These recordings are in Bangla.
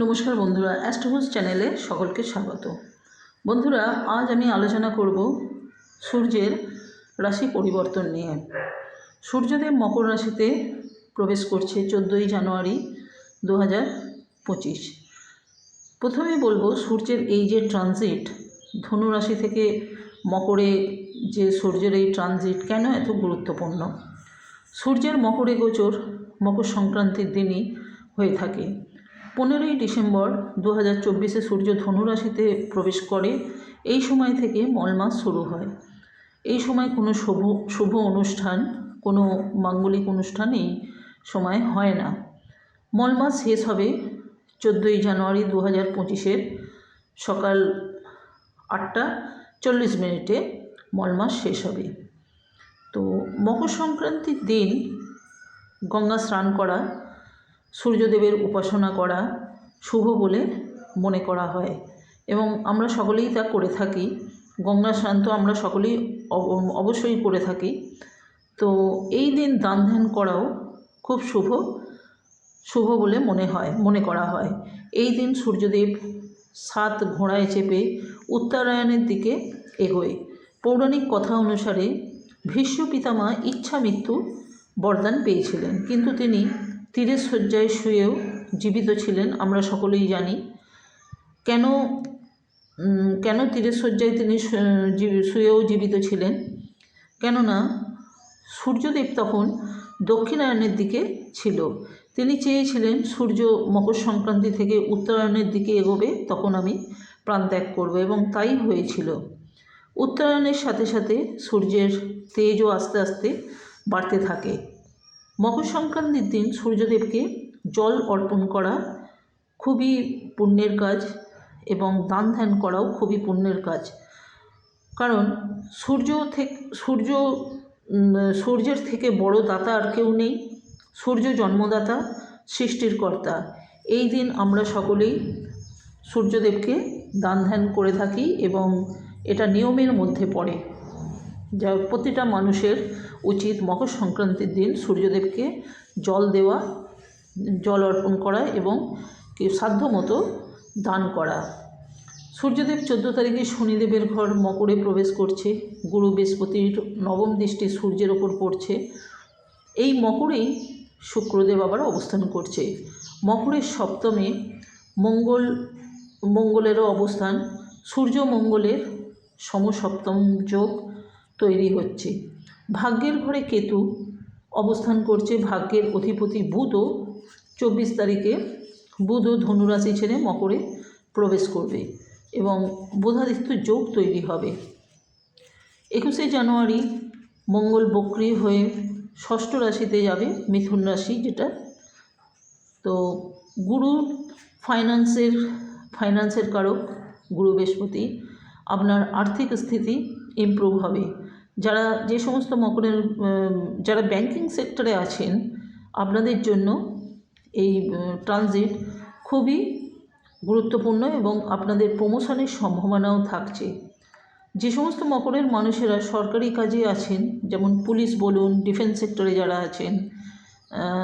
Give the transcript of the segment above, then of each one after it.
নমস্কার বন্ধুরা অ্যাস্ট্রোভোজ চ্যানেলে সকলকে স্বাগত। বন্ধুরা, আজ আমি আলোচনা করব সূর্যের রাশি পরিবর্তন নিয়ে। সূর্যদেব মকর রাশিতে প্রবেশ করছে চোদ্দোই জানুয়ারি দু পঁচিশ। প্রথমে বলব, সূর্যের এই যে ট্রানজিট ধনু রাশি থেকে মকরে যে সূর্যের এই ট্রানজিট কেন এত গুরুত্বপূর্ণ? সূর্যের মকরে গোচর, মকর সংক্রান্তির দিনই হয়ে থাকে। পনেরোই ডিসেম্বর দু হাজার চব্বিশে সূর্য ধনুরাশিতে প্রবেশ করে, এই সময় থেকে মল মাস শুরু হয়। এই সময় কোনো শুভ শুভ অনুষ্ঠান, কোনো মাঙ্গলিক অনুষ্ঠান এই সময় হয় না। মল মাস শেষ হবে চোদ্দোই জানুয়ারি দু হাজার পঁচিশের সকাল আটটা চল্লিশ মিনিটে মল মাস শেষ হবে। তো মকর সংক্রান্তির দিন গঙ্গা স্নান করা সূর্যদেবের উপাসনা করা শুভ বলে মনে করা হয়। এবং আমরা সকলেই তা করে থাকি। গঙ্গা স্নান তো আমরা সকলেই অব- অবশ্যই করে থাকি। তো এই দিন দান ধ্যান করাও খুব শুভ শুভ বলে মনে হয়, মনে করা হয়। এই দিন সূর্যদেব সাত ঘোড়ায় চেপে উত্তরায়ণের দিকে এগোয়। পৌরাণিক কথা অনুসারে ভীষ্ম পিতামা ইচ্ছা মৃত্যু বরদান পেয়েছিলেন। কিন্তু তিনি তীরের শয্যায় শুয়েও জীবিত ছিলেন, আমরা সকলেই জানি। কেন কেন তীরের শয্যায় তিনি শুয়েও জীবিত ছিলেন? কেননা, সূর্যদেব তখন দক্ষিণায়নের দিকে ছিল। তিনি চেয়েছিলেন সূর্য মকর সংক্রান্তি থেকে উত্তরায়ণের দিকে এগোবে, তখন আমি প্রাণত্যাগ করব, এবং তাই হয়েছিল। উত্তরায়ণের সাথে সাথে সূর্যের তেজও আস্তে আস্তে বাড়তে থাকে। মকর সংক্রান্তির দিন সূর্যদেবকে জল অর্পণ করা খুবই পুণ্যের কাজ এবং দান ধ্যান করাও খুবই পুণ্যের কাজ। কারণ সূর্য থেকে, সূর্য সূর্যের থেকে বড় দাতা আর কেউ নেই। সূর্য জন্মদাতা, সৃষ্টির কর্তা। এই দিন আমরা সকলেই সূর্যদেবকে দান ধ্যান করে থাকি এবং এটা নিয়মের মধ্যে পড়ে। যা প্রতিটা মানুষের উচিত মকর সংক্রান্তির দিন সূর্যদেবকে জল দেওয়া, জল অর্পণ করা এবং সাধ্য মতো দান করা। সূর্যদেব চোদ্দ তারিখে শনিদেবের ঘর মকরে প্রবেশ করছে। গুরু বৃহস্পতির নবম দৃষ্টি সূর্যের ওপর পড়ছে। এই মকরেই শুক্রদেব আবার অবস্থান করছে। মকরের সপ্তমে মঙ্গল, মঙ্গলেরও অবস্থান। সূর্য মঙ্গলের সমসপ্তম যোগ। তৈরি হচ্ছে। ভাগ্যের ঘরে কেতু অবস্থান করছে ভাগ্যের অধিপতি বুধও চব্বিশ তারিখে বুধও ধনুরাশি ছেড়ে মকরে প্রবেশ করবে এবং বুধাদিত্য যোগ তৈরি হবে। একুশে জানুয়ারি মঙ্গল বক্রি হয়ে ষষ্ঠ রাশিতে যাবে মিথুন রাশি যেটা। তো গুরু ফাইন্যান্সের ফাইন্যান্সের কারক গুরু বৃহস্পতি, আপনার আর্থিক স্থিতি ইমপ্রুভ হবে। যারা যে সমস্ত মকরের যারা ব্যাংকিং সেক্টরে আছেন, আপনাদের জন্য এই ট্রানজিট খুবই গুরুত্বপূর্ণ এবং আপনাদের প্রমোশনের সম্ভাবনাও থাকছে। যে সমস্ত মকরের মানুষেরা সরকারি কাজে আছেন, যেমন পুলিশ বলুন ডিফেন্স সেক্টরে যারা আছেন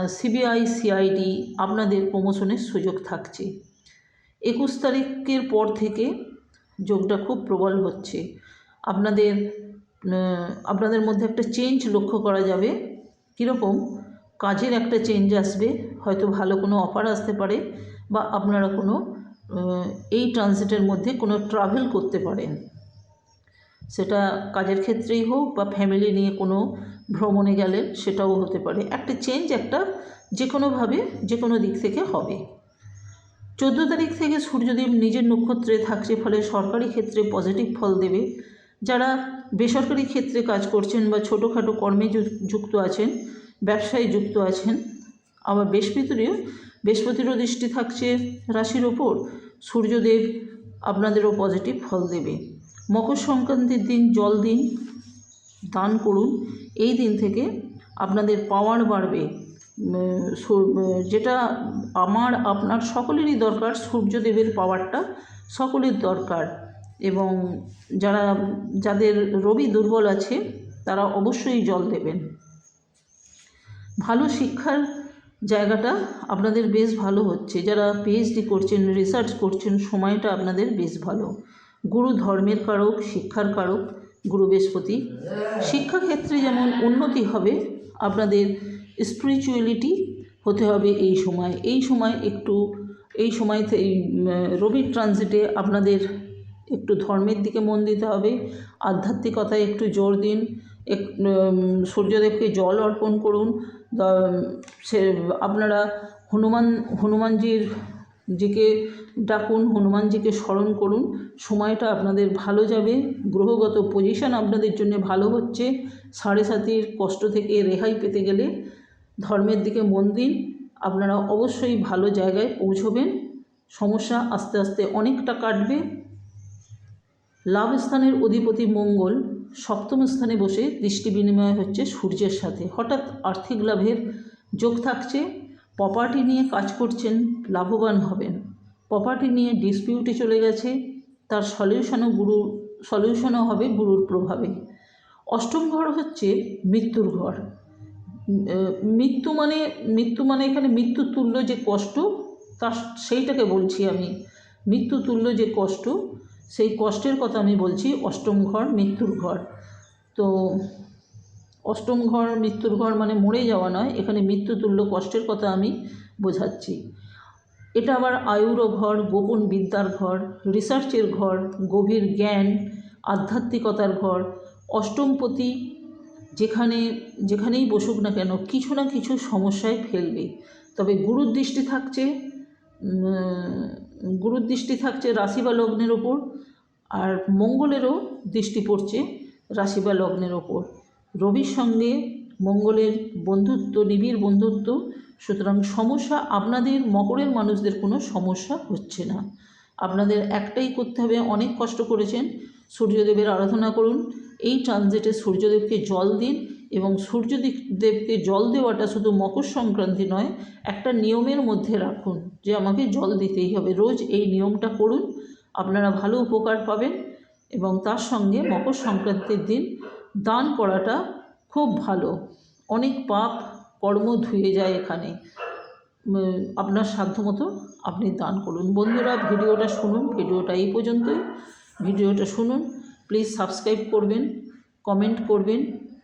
সিবিআই সিআইডি আপনাদের প্রমোশনের সুযোগ থাকছে। একুশ তারিখের পর থেকে যোগটা খুব প্রবল হচ্ছে। আপনাদের আপনাদের মধ্যে একটা চেঞ্জ লক্ষ্য করা যাবে। কীরকম? কাজের একটা চেঞ্জ আসবে, হয়তো ভালো কোনো অফার আসতে পারে বা আপনারা কোনো এই ট্রানজিটের মধ্যে কোনো ট্রাভেল করতে পারেন। সেটা কাজের ক্ষেত্রেই হোক বা ফ্যামিলি নিয়ে কোনো ভ্রমণে গেলেন সেটাও হতে পারে। একটা চেঞ্জ একটা যে কোনোভাবে যে কোনো দিক থেকে হবে। চোদ্দ তারিখ থেকে সূর্যদেব নিজের নক্ষত্রে থাকছে, ফলে সরকারি ক্ষেত্রে পজিটিভ ফল দেবে। যারা বেসরকারি ক্ষেত্রে কাজ করছেন বা ছোটোখাটো কর্মে যুক্ত আছেন, ব্যবসায় যুক্ত আছেন, আবার বৃহস্পতিরও বৃহস্পতিরও দৃষ্টি থাকছে রাশির ওপর, সূর্যদেব আপনাদেরও পজিটিভ ফল দেবে। মকর সংক্রান্তির দিন, জল দিন, দান করুন। এই দিন থেকে আপনাদের পাওয়ার বাড়বে। যেটা আমার, আপনার সকলেরই দরকার, সূর্যদেবের পাওয়ারটা সকলের দরকার। এবং যারা, যাদের রবি দুর্বল আছে, তারা অবশ্যই জল দেবেন। ভালো শিক্ষার জায়গাটা আপনাদের বেশ ভালো হচ্ছে। যারা পিএইচডি করছেন রিসার্চ করছেন, সময়টা আপনাদের বেশ ভালো। গুরু ধর্মের কারক, শিক্ষার কারক, গুরু বৃহস্পতি। শিক্ষাক্ষেত্রে যেমন উন্নতি হবে, আপনাদের স্পিরিচুয়ালিটি হতে হবে এই সময়। এই সময় একটু, এই সময় রবির ট্রানজিটে আপনাদের একটু ধর্মের দিকে মন দিতে হবে, আধ্যাত্মিকতায় একটু জোর দিন, এক সূর্যদেবকে জল অর্পণ করুন সে, আপনারা হনুমান, হনুমানজির জিকে ডাকুন, হনুমানজিকে স্মরণ করুন, সময়টা আপনাদের ভালো যাবে, গ্রহগত পজিশন আপনাদের জন্য ভালো হচ্ছে, সাড়ে সাতির কষ্ট থেকে রেহাই পেতে গেলে ধর্মের দিকে মন দিন, আপনারা অবশ্যই ভালো জায়গায় পৌঁছবেন, সমস্যা আস্তে আস্তে অনেকটা কাটবে। লাভ স্থানের অধিপতি মঙ্গল সপ্তম স্থানে বসে দৃষ্টি বিনিময় হচ্ছে সূর্যের সাথে। হঠাৎ আর্থিক লাভের যোগ থাকছে। প্রপার্টি নিয়ে কাজ করছেন, লাভবান হবেন। প্রপার্টি নিয়ে ডিসপিউটে চলে গেছে। তার সলিউশনও গুরুর সলিউশনও হবে গুরুর প্রভাবে। অষ্টম ঘর হচ্ছে মৃত্যুর ঘর। মৃত্যু মানে মৃত্যু মানে এখানে মৃত্যু তুল্য যে কষ্ট, তার সেইটাকে বলছি আমি। মৃত্যু তুল্য যে কষ্ট সেই কষ্টের কথা আমি বলছি, অষ্টম ঘর, মৃত্যুর ঘর। তো অষ্টম ঘর, মৃত্যুর ঘর মানে মরে যাওয়া নয়, এখানে মৃত্যুতুল্য কষ্টের কথা আমি বোঝাচ্ছি। এটা আবার আয়ুরও ঘর, গোপন বিদ্যার ঘর, রিসার্চের ঘর, গভীর জ্ঞান, আধ্যাত্মিকতার ঘর। অষ্টমপতি যেখানে, যেখানেই বসুক না কেন, কিছু না কিছু সমস্যায় ফেলবে। তবে গুরুর দৃষ্টি থাকছে গুরুর দৃষ্টি থাকছে রাশি বা লগ্নের ওপর, আর মঙ্গলেরও দৃষ্টি পড়ছে রাশি বা লগ্নের ওপর। রবির সঙ্গে মঙ্গলের বন্ধুত্ব, নিবিড় বন্ধুত্ব, সুতরাং সমস্যা আপনাদের মকরের মানুষদের কোনো সমস্যা হচ্ছে না। আপনাদের একটাই করতে হবে, অনেক কষ্ট করেছেন, সূর্যদেবের আরাধনা করুন। এই ট্রানজিটে সূর্যদেবকে জল দিন এবং সূর্যদেবকে জল দেওয়াটা শুধু মকর সংক্রান্তি নয়, একটা নিয়মের মধ্যে রাখুন যে আমাকে জল দিতেই হবে। রোজ এই নিয়মটা করুন, আপনারা ভালো উপকার পাবেন এবং তার সঙ্গে মকর সংক্রান্তির দিন দান করাটা খুব ভালো। অনেক পাপ কর্ম ধুয়ে যায় এখানে। আপনার সাধ্যমতো আপনি দান করুন। বন্ধুরা, ভিডিওটা শুনুন, ভিডিওটা এই পর্যন্তই। ভিডিওটা শুনুন প্লিজ সাবস্ক্রাইব করবেন কমেন্ট করবেন।